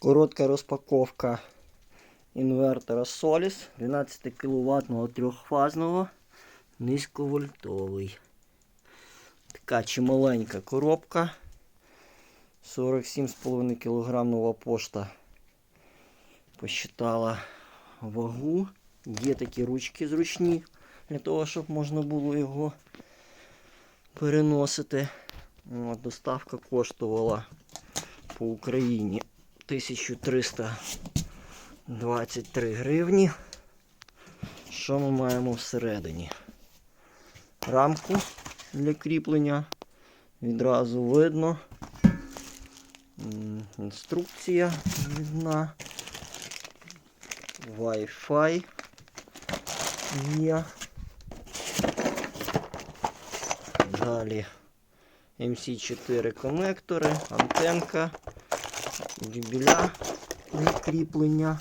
Коротка розпаковка інвертора Solis 12 кВт трьохфазного низьковольтовий. Така чималенька коробка. 47,5 кг пошта. Посчитала вагу. Є такі ручки зручні для того, щоб можна було його переносити. Доставка коштувала по Україні 1323 гривні. Що ми маємо всередині? Рамку для кріплення. Відразу видно. Інструкція видна. Wi-Fi є. Далі MC4 конектори, антенка, дюбеля для кріплення.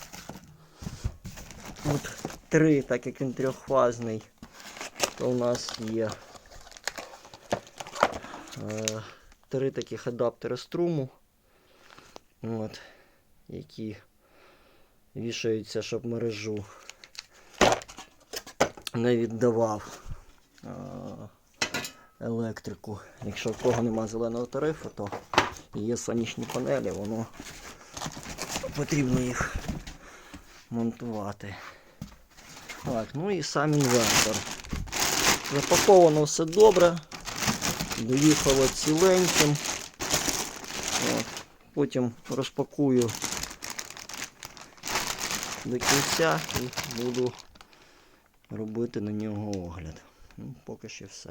От три, так як він трьохфазний, то у нас є е, три таких адаптери струму, от, які вішаються, щоб мережу не віддавав е, електрику. Якщо в кого нема зеленого тарифу, то є сонячні панелі, воно потрібно їх монтувати. Так, ну і сам інвертор. Запаковано все добре. Доїхало ціленьким. От. Потім розпакую до кінця і буду робити на нього огляд. Ну, поки що все.